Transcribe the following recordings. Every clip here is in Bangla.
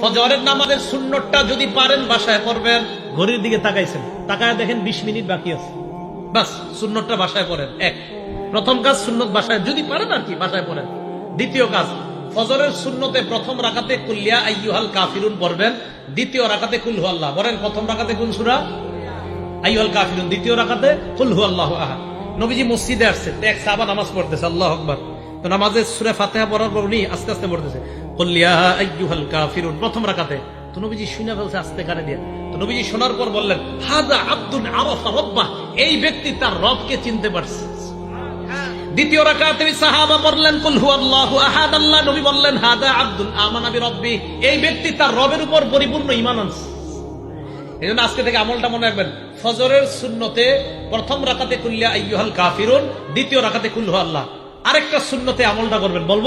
ফজরের নামাজের সুন্নতটা যদি পারেন বাসায় পড়বেন। ঘড়ির দিকে তাকাইছেন। তাকায় দেখেন বিশ মিনিট বাকি আছে। বাস সুন্নতটা বাসায় পড়েন। এক। প্রথম কাজ সুন্নত বাসায় যদি পারেন আর কি বাসায় পড়েন। দ্বিতীয় কাজ ফজরের সুন্নতে প্রথম রাখাতে কুল্লিয়া আইয়ুহাল কাফিরুন পড়বেন। দ্বিতীয় রাখাতে কুলহু আল্লাহ। বলেন প্রথম রাখাতে কোন সুরা? আইয়ুহাল কাফিরুন। দ্বিতীয় রাখাতে কুলহু আল্লাহ আহাদ। নবীজি মসজিদে এক সাহাবা নামাজ পড়তেছে আল্লাহ আকবার। তো নামাজে সুরে ফাতেহা পড়ার পর উনি আস্তে আস্তে পড়তেছে। প্রথম রাখাতে তো নবীজি শুনে ফেলছে আস্তে কানে দিয়ে। তো নবীজি শোনার পর বললেন, হাদা আব্দুল আরফা এই ব্যক্তি তার রবকে চিনতে পারছে। দ্বিতীয় রবের উপর পরিপূর্ণ এই আজকে থেকে আমলটা মনে রাখবেন, ফজরের সুন্নতে প্রথম রাকাতে আইয়ুহাল কাফিরুন, দ্বিতীয় রাকাতে কুল্লু আল্লাহ আরেকটা সুন্নতে আমলটা করবেন, বলব?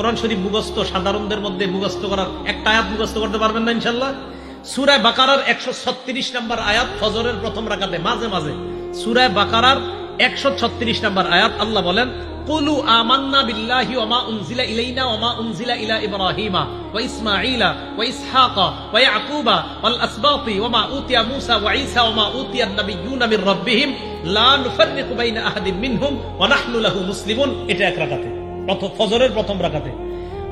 কোরআন শরীফ মুখস্থ সাধারণদের মধ্যে মুখস্থ করার একটা আয়াত মুখস্থ করতে পারবেন না ইনশাল্লাহ সুরায় বাকারার একশো ছত্রিশ নম্বর আয়াত ফজরের প্রথম রাকাতে, মাঝে মাঝে। সুরায় বাকারার একশো ছত্রিশ নম্বর আয়াত আল্লাহ বলেন এটা এক প্রথম ফজরের প্রথম রাখাতে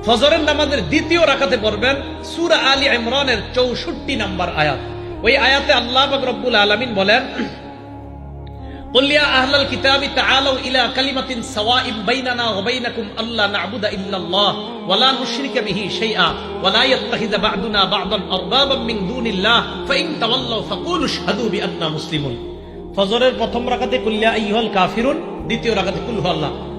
ফজরের নামাজের দ্বিতীয় রাখাতে পড়বেন সুরা আলী ইমরানের চৌষট্টি নাম্বার আয়াত। ওই আয়াতে আল্লাহ রব্বুল আলমিন বলেন দ্বিতীয় রাখাতে কুল্লাহ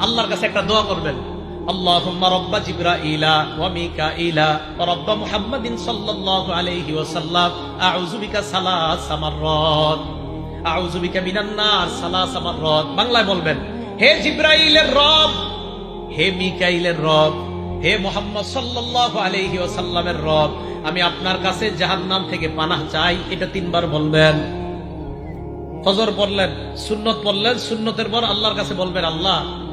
আল্লাহর কাছে একটা দোয়া করবেন اللهم رب جبرائيل وميكائيل ورب محمد صلى الله عليه وسلم أعوذ بك ثلاث مرات আউযু বিকা মিনান নার সালাসা মাররাত বাংলায় বলবেন হে জিব্রাইলের রব হে মিকাইলের রব হে মোহাম্মদ সাল্লাল্লাহু আলাইহি ওয়াসাল্লামের রব আমি আপনার কাছে জাহান্নাম থেকে পানাহ চাই এটা তিনবার বলবেন ফজর পড়লেন সুন্নত পড়লেন সুন্নতের পর আল্লাহর কাছে বলবেন আল্লাহ